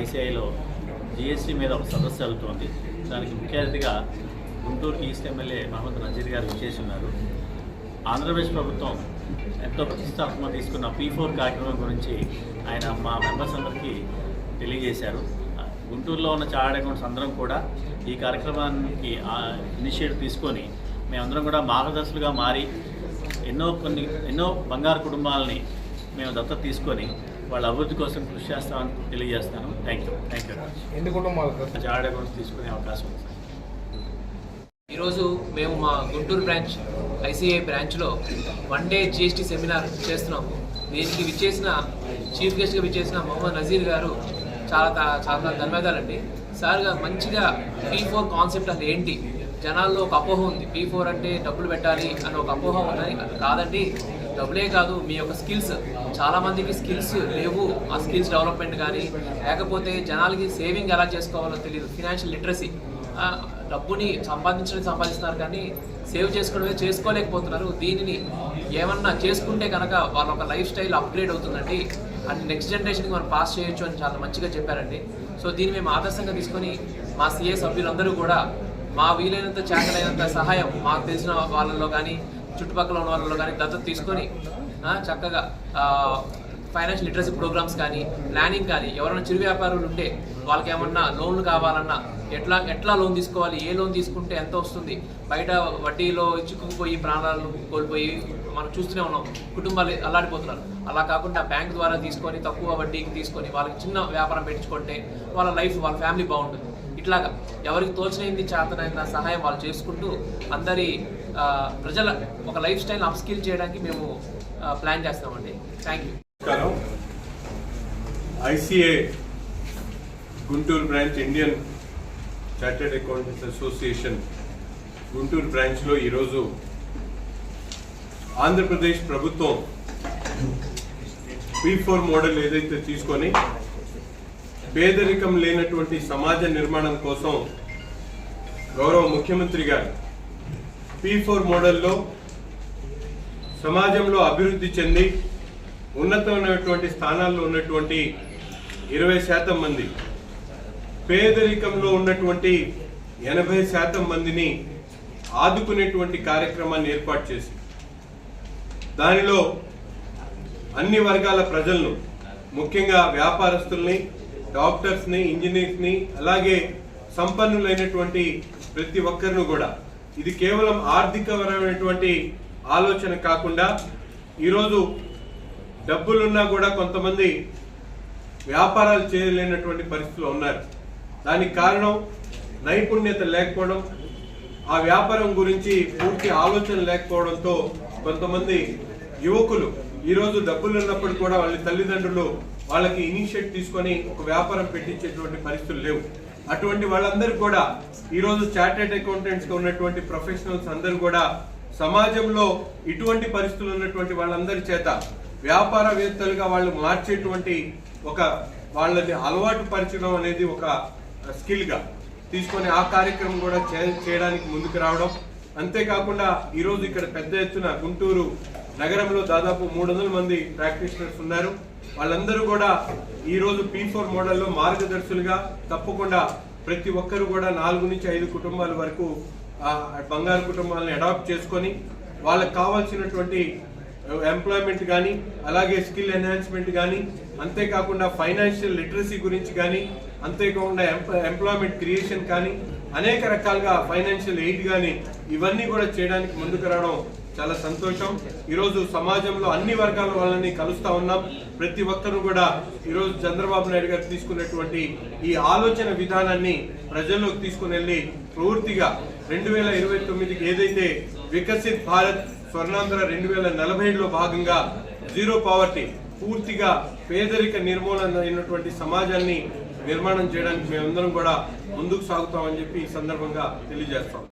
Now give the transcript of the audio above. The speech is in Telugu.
ఐసీఐలో జిఎస్టీ మీద ఒక సదస్సు జరుగుతోంది. దానికి ముఖ్య అతిథిగా గుంటూరు ఈస్ట్ ఎమ్మెల్యే మహమ్మద్ నజీర్ గారు విచ్చేసి ఉన్నారు. ఆంధ్రప్రదేశ్ ప్రభుత్వం ఎంతో ప్రతిష్టాత్మక తీసుకున్న పీ ఫోర్ కార్యక్రమం గురించి ఆయన మా మెంబర్స్ అందరికీ తెలియజేశారు. గుంటూరులో ఉన్న చార్ట్ అకౌంట్స్ అందరం కూడా ఈ కార్యక్రమానికి ఇనిషియేటివ్ తీసుకొని మేమందరం కూడా మార్గదర్శులుగా మారి ఎన్నో కొన్ని ఎన్నో బంగారు కుటుంబాలని మేము దత్తత తీసుకొని వాళ్ళ అభివృద్ధి కోసం కృషి చేస్తామని తెలియజేస్తాను థ్యాంక్ యూ థ్యాంక్ యూ ఎన్ని కుటుంబాలు సార్? చార్ట్ అకౌంట్స్ తీసుకునే అవకాశం ఉంది సార్. ఈరోజు మేము మా గుంటూరు బ్రాంచ్ ఐసీఐ బ్రాంచ్లో వన్ డే జిఎస్టీ సెమినార్ చేస్తున్నాము దీనికి విచ్చేసిన చీఫ్ గెస్ట్గా విచ్చేసిన మొహమ్మద్ నజీర్ గారు చాలా చాలా ధన్యవాదాలండి. సార్ గారు మంచిగా పీ ఫోర్ కాన్సెప్ట్ అది ఏంటి? జనాల్లో ఒక అపోహ ఉంది. పీ ఫోర్ అంటే డబ్బులు పెట్టాలి అని ఒక అపోహ ఉన్నది అది కాదండి. డబ్బులే కాదు మీ యొక్క స్కిల్స్. చాలా మందికి స్కిల్స్ లేవు. ఆ స్కిల్స్ డెవలప్మెంట్ కానీ లేకపోతే జనాలకి సేవింగ్ ఎలా చేసుకోవాలో తెలియదు ఫినాన్షియల్ లిటరసీ డబ్బుని సంపాదించడం సంపాదిస్తున్నారు కానీ సేవ్ చేసుకోవడమే చేసుకోలేకపోతున్నారు. దీనిని ఏమన్నా చేసుకుంటే కనుక వాళ్ళ ఒక లైఫ్ స్టైల్ అప్గ్రేడ్ అవుతుందండి. అండ్ నెక్స్ట్ జనరేషన్కి మనం పాస్ చేయొచ్చు అని చాలా మంచిగా చెప్పారండి. సో దీన్ని మేము ఆదర్శంగా తీసుకొని మా సీఏ సభ్యులందరూ కూడా మా వీలైనంత చేతలైనంత సహాయం మాకు తెలిసిన వాళ్ళలో కానీ చుట్టుపక్కల ఉన్న వాళ్ళు కానీ దత్తత తీసుకొని చక్కగా ఫైనాన్షియల్ లిటరసీ ప్రోగ్రామ్స్ కానీ ప్లానింగ్ కానీ ఎవరైనా చిరు వ్యాపారులు ఉంటే వాళ్ళకి ఏమన్నా లోన్లు కావాలన్నా ఎట్లా ఎట్లా లోన్ తీసుకోవాలి ఏ లోన్ తీసుకుంటే ఎంత వస్తుంది? బయట వడ్డీలో చిక్కుకుపోయి ప్రాణాలను కోల్పోయి మనం చూస్తూనే ఉన్నాం. కుటుంబాలు అల్లాడిపోతున్నారు. అలా కాకుండా బ్యాంక్ ద్వారా తీసుకొని తక్కువ వడ్డీకి తీసుకొని వాళ్ళకి చిన్న వ్యాపారం పెట్టించుకుంటే వాళ్ళ లైఫ్ వాళ్ళ ఫ్యామిలీ బాగుంటుంది. ఇట్లాగా ఎవరికి తోచినది చేతనైన సహాయం వాళ్ళు చేసుకుంటూ అందరి ప్రజల ఒక లైఫ్ స్టైల్ అప్స్కిల్ చేయడానికి మేము ప్లాన్ చేస్తామండి. Thank you ICA Guntur branch Indian chartered accountants association Guntur బ్రాంచ్లో ఈరోజు ఆంధ్రప్రదేశ్ ప్రభుత్వం పీ ఫోర్ మోడల్ ఏదైతే తీసుకొని పేదరికం లేనటువంటి సమాజ నిర్మాణం కోసం గౌరవ ముఖ్యమంత్రి గారు పీ ఫోర్ మోడల్లో సమాజంలో అభివృద్ధి చెంది ఉన్నతమైనటువంటి స్థానాల్లో ఉన్నటువంటి ఇరవై శాతం మంది పేదరికంలో ఉన్నటువంటి ఎనభై శాతం మందిని ఆదుకునేటువంటి కార్యక్రమాన్ని ఏర్పాటు చేసి దానిలో అన్ని వర్గాల ప్రజలను ముఖ్యంగా వ్యాపారస్తుల్ని డాక్టర్స్ని ఇంజనీర్స్ని అలాగే సంపన్నులైనటువంటి ప్రతి ఒక్కరిని కూడా ఇది కేవలం ఆర్థికపరమైనటువంటి ఆలోచన కాకుండా ఈరోజు డబ్బులున్నా కూడా కొంతమంది వ్యాపారాలు చేయలేనటువంటి పరిస్థితులు ఉన్నారు. దానికి కారణం నైపుణ్యత లేకపోవడం ఆ వ్యాపారం గురించి పూర్తి ఆలోచన లేకపోవడంతో కొంతమంది యువకులు ఈరోజు డబ్బులు ఉన్నప్పుడు కూడా వాళ్ళ తల్లిదండ్రులు వాళ్ళకి ఇనిషియేట్ తీసుకొని ఒక వ్యాపారం పెట్టించేటువంటి పరిస్థితులు లేవు. అటువంటి వాళ్ళందరూ కూడా ఈరోజు చార్టెడ్ అకౌంటెంట్స్గా ఉన్నటువంటి ప్రొఫెషనల్స్ అందరూ కూడా సమాజంలో ఇటువంటి పరిస్థితులు ఉన్నటువంటి వాళ్ళందరి చేత వ్యాపారవేత్తలుగా వాళ్ళు మార్చేటువంటి ఒక వాళ్ళని అలవాటు పరచడం అనేది ఒక స్కిల్గా తీసుకొని ఆ కార్యక్రమం కూడా చే- చేయడానికి ముందుకు రావడం. అంతేకాకుండా ఈరోజు ఇక్కడ పెద్ద ఎత్తున గుంటూరు నగరంలో దాదాపు మూడు వందల మంది ప్రాక్టీషనర్స్ ఉన్నారు. వాళ్ళందరూ కూడా ఈరోజు పీ ఫోర్ మోడల్లో మార్గదర్శులుగా తప్పకుండా ప్రతి ఒక్కరు కూడా నాలుగు నుంచి ఐదు కుటుంబాల వరకు బంగారు కుటుంబాలను అడాప్ట్ చేసుకొని వాళ్ళకి కావాల్సినటువంటి ఎంప్లాయ్మెంట్ కానీ అలాగే స్కిల్ ఎన్హాన్స్మెంట్ కానీ అంతేకాకుండా ఫైనాన్షియల్ లిటరసీ గురించి కానీ అంతేకాకుండా ఎంప్లాయ్మెంట్ క్రియేషన్ కానీ అనేక రకాలుగా ఫైనాన్షియల్ ఎయిడ్ కానీ ఇవన్నీ కూడా చేయడానికి ముందుకు రావడం చాలా సంతోషం. ఈరోజు సమాజంలో అన్ని వర్గాల వాళ్ళని కలుస్తా ఉన్నాం. ప్రతి ఒక్కరు కూడా ఈరోజు చంద్రబాబు నాయుడు గారు తీసుకున్నటువంటి ఈ ఆలోచన విధానాన్ని ప్రజల్లోకి తీసుకుని వెళ్ళి పూర్తిగా రెండు వేల ఇరవై తొమ్మిదికి ఏదైతే వికసిత్ భారత్ స్వర్ణాంధ్ర రెండు వేల నలభై ఏడులో భాగంగా జీరో పావర్టీ పూర్తిగా పేదరిక నిర్మూలన అయినటువంటి సమాజాన్ని నిర్మాణం చేయడానికి మేమందరం కూడా ముందుకు సాగుతామని చెప్పి ఈ సందర్భంగా తెలియజేస్తాం.